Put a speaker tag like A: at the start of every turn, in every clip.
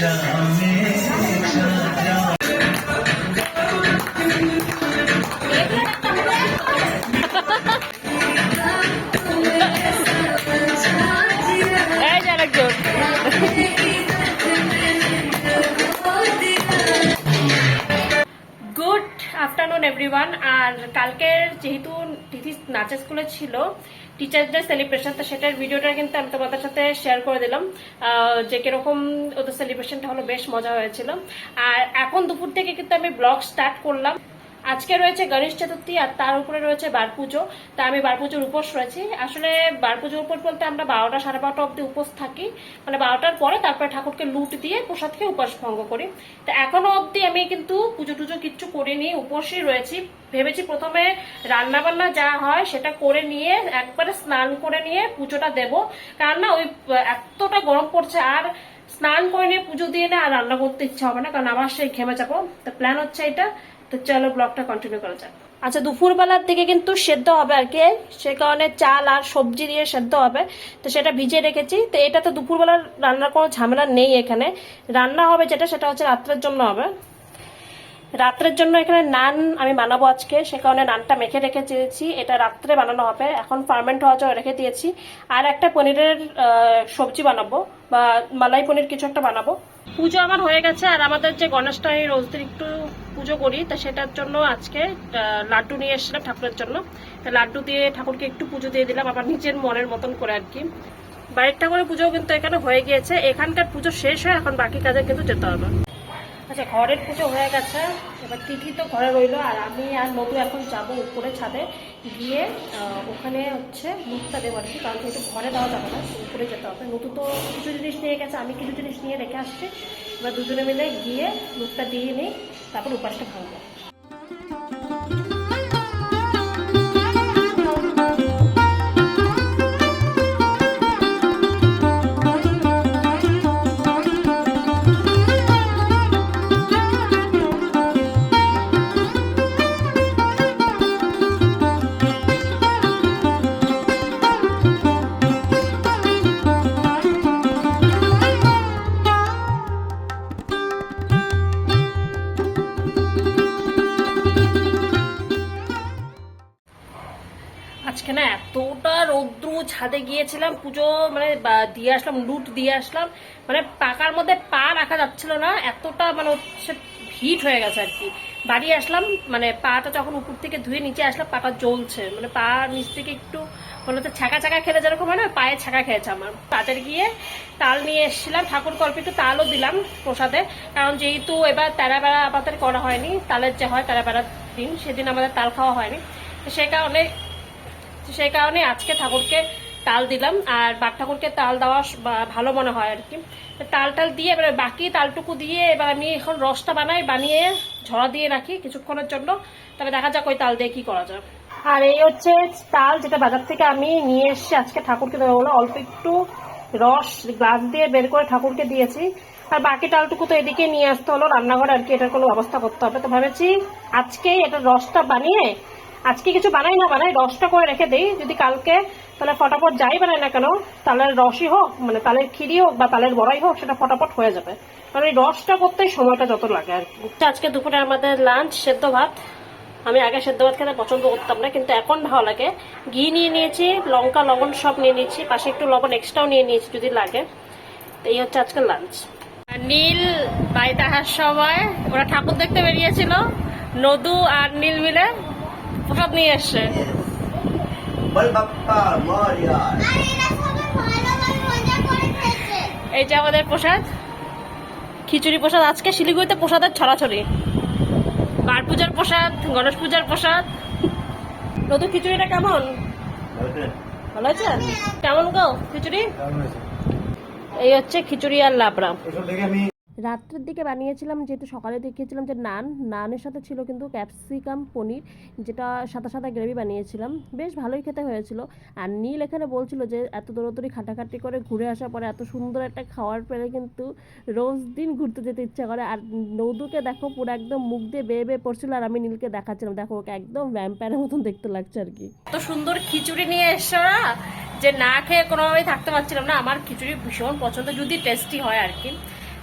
A: Shama. Everyone আর কালকের যেহেতু তিথি নাচের স্কুলে ছিল টিচার ডে সেলিব্রেশন তো সেটার ভিডিওটা কিন্তু আমি তোমাদের সাথে শেয়ার করে দিলাম। যে কীরকম ওদের সেলিব্রেশনটা হলো, বেশ মজা হয়েছিল। আর এখন দুপুর থেকে কিন্তু আমি ব্লগ স্টার্ট করলাম। আজকে রয়েছে গণেশ চতুর্থী আর তার উপরে রয়েছে বার পুজো তা আমি বার পুজোর উপোস রয়েছি। আসলে বার পুজোর উপর বলতে আমরা বারোটা, সাড়ে বারোটা অব্দি উপোস থাকি। মানে বারোটার পরে তারপরে ঠাকুরকে লুট দিয়ে প্রসাদ খেয়ে উপাস ভঙ্গ করি। তা এখনও অব্দি আমি কিন্তু পুজো টুজো কিচ্ছু করিনি, উপোসই রয়েছি। ভেবেছি প্রথমে রান্না বান্না যা হয় সেটা করে নিয়ে একবারে স্নান করে নিয়ে পুজোটা দেব। কারণ না ওই, এতটা গরম পড়ছে আর স্নান করে নিয়ে পুজো দিয়ে না আর রান্না করতে ইচ্ছা হবে না, কারণ আমার সেই ঘেমে যাব। তো প্ল্যান হচ্ছে এটা। তো চলো ব্লগটা কন্টিনিউ করা যাক। আচ্ছা দুপুরবেলার দিকে কিন্তু সেদ্ধ হবে আর কি সে কারণে চাল আর সবজি দিয়ে সেদ্ধ হবে। তো সেটা ভিজিয়ে রেখেছি। তো এটা তো দুপুরবেলার রান্নার কোনো ঝামেলা নেই এখানে। রান্না হবে যেটা, সেটা হচ্ছে রাত্রের জন্য হবে। রাত্রের জন্য এখানে নান আমি বানাবো আজকে, সে কারণে নানটা মেখে রেখে দিয়েছি। এটা রাত্রে বানানো হবে। এখন ফার্মেন্ট হওয়া জন্য রেখে দিয়েছি। আর একটা পনিরের সবজি বানাবো বা মালাই পনির কিছু একটা বানাবো। পুজো আমার হয়ে গেছে। আর আমাদের যে গণেশটা আমি রোজ দিন একটু পুজো করি, তা সেটার জন্য আজকে লাড্ডু নিয়ে এসেছিলাম ঠাকুরের জন্য। লাড্ডু দিয়ে ঠাকুরকে একটু পুজো দিয়ে দিলাম আবার নিজের মনের মতন করে আর কি। বাড়ির ঠাকুরের পুজো কিন্তু এখানে হয়ে গিয়েছে। এখানকার পুজো শেষ হয়ে এখন বাকি কাজে কিন্তু যেতে হবে। আচ্ছা ঘরের পুজো হয়ে গেছে। এবার তিথি তো ঘরে রইল, আর আমি আর মধু এখন যাব উপরে ছাদে গিয়ে ওখানে হচ্ছে মুখটা দেবো আর কি, কারণ যেহেতু ঘরে দেওয়া যাবে না উপরে যেতে হবে। নতু তো কিছু জিনিস নিয়ে গেছে, আমি কিছু জিনিস নিয়ে রেখে আসছি। এবার দুজনে মিলে গিয়ে মুখটা দিয়ে নিই, তারপর উপাসটা ভাঙবো। ছাদে গিয়েছিলাম, পুজো মানে দিয়ে আসলাম, লুট দিয়ে আসলাম মানে পাকার মধ্যে পা রাখা যাচ্ছিল না, এতটা মানে হচ্ছে হিট হয়ে গেছে আর কি। বাড়ি আসলাম মানে পাটা যখন উপর থেকে ধুয়ে নিচে আসলাম, পাটা জ্বলছে মানে পা নিচ থেকে একটু মনে হচ্ছে ছাকা ছাকা খেলে যেরকম হয় না, পায়ে ছাকা খেয়েছে আমার। তাদের গিয়ে তাল নিয়ে এসেছিলাম, ঠাকুর কল্পে একটু তালও দিলাম প্রসাদে, কারণ যেহেতু এবার তেরা বেড়া আমাদের করা হয়নি, তালের যে হয় তেরা বেড়ার দিন, সেদিন আমাদের তাল খাওয়া হয়নি। তো সেই কারণে সেই কারণে আজকে ঠাকুরকে তাল দিলাম, আর বাপ ঠাকুরকে তাল দেওয়া ভালো মনে হয় আর কি। তাল টাল দিয়ে এবার বাকি তালটুকু দিয়ে এবার আমি এখন রসটা বানাই, বানিয়ে ঝরা দিয়ে রাখি কিছুক্ষণের জন্য। তবে দেখা যাক ওই তাল দিয়ে কি করা যায়। আর এই হচ্ছে তাল যেটা বাজার থেকে আমি নিয়ে এসেছি আজকে ঠাকুরকে বলে অল্প একটু রস গ্লাস দিয়ে বের করে ঠাকুরকে দিয়েছি। আর বাকি তালটুকু তো এদিকে নিয়ে আসতে হলো রান্নাঘরে আর কি, এটার কোনো ব্যবস্থা করতে হবে। তো ভেবেছি আজকেই এটা রসটা বানিয়ে আজকে কিছু বানাই না বানাই রসটা করে রেখে দেই। যদি কালকে তাহলে ফটাফট যাই বানাই না কেন তালের রসই হোক মানে তালের খিরি হোক বা তালের বড়াই হোক সেটা ফটাফট হয়ে যাবে। কারণ এই রসটা করতে সময়টা যত লাগে আর কি। তো আজকে দুপুরে আমাদের লাঞ্চ সেদ্ধ ভাত। আমি আগে সেদ্ধ ভাত খেতে পছন্দ করতাম না কিন্তু এখন ভালো লাগে। ঘি নিয়ে নিয়েছি লঙ্কা লবণ সব নিয়ে নিয়েছি পাশে একটু লবণ এক্সট্রাও নিয়ে নিয়েছি যদি লাগে। এই হচ্ছে আজকে লাঞ্চ নীল বাড়িতে আসার সময় ওরা ঠাকুর দেখতে বেরিয়েছিল নদু আর নীল মিলে। প্রসাদ নিয়ে এসছে এই যে আমাদের প্রসাদ। খিচুড়ি প্রসাদ আজকে শিলিগুড়িতে প্রসাদের ছড়াছড়ি। বার পূজার প্রসাদ গণেশ পূজার প্রসাদ। নতুন খিচুড়িটা কেমন? ভালো আছে? কেমন গো খিচুড়ি? এই হচ্ছে খিচুড়ি আর লাবড়া। রাত্রের দিকে বানিয়েছিলাম, যেহেতু সকালে দেখিয়েছিলাম যে নান, নানের সাথে ছিল কিন্তু ক্যাপসিকাম পনির, যেটা সাদা সাদা গ্রেভি বানিয়েছিলাম। বেশ ভালোই খেতে হয়েছিল। আর নীল এখানে বলছিল যে এত দৌড়াদৌড়ি খাটাখাটি করে ঘুরে আসার পরে এত সুন্দর একটা খাওয়ার পেলে কিন্তু রোজ দিন ঘুরতে যেতে ইচ্ছা করে। আর নৌদুকে দেখো পুরো একদম মুখ দিয়ে বেয়ে বেয়ে পড়ছিল আর আমি নীলকে দেখাচ্ছিলাম। দেখো ওকে একদম ভ্যাম্পায়ারের মতন দেখতে লাগছে আর কি। এত সুন্দর খিচুড়ি নিয়ে এসছো না? যে না খেয়ে কোনোভাবেই থাকতে পারছিলাম না। আমার খিচুড়ি ভীষণ পছন্দ, যদি টেস্টি হয় আর কি।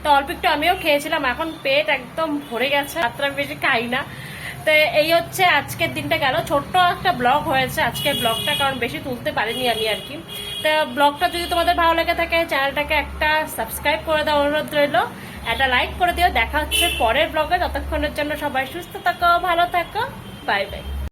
A: তো অল্প একটু আমিও খেয়েছিলাম, এখন পেট একদম ভরে গেছে রাত্রে বেশি খাই না। তো এই হচ্ছে আজকের দিনটা গেল। ছোট্ট একটা ব্লগ হয়েছে আজকের ব্লগটা, কারণ বেশি তুলতে পারিনি আমি আর কি। তো ব্লগটা যদি তোমাদের ভালো লেগে থাকে, চ্যানেলটাকে একটা সাবস্ক্রাইব করে দেওয়া অনুরোধ রইল, একটা লাইক করে দিও। দেখা হচ্ছে পরের ব্লগে। ততক্ষণের জন্য সবাই সুস্থ থাকো, ভালো থাকো। Bye bye.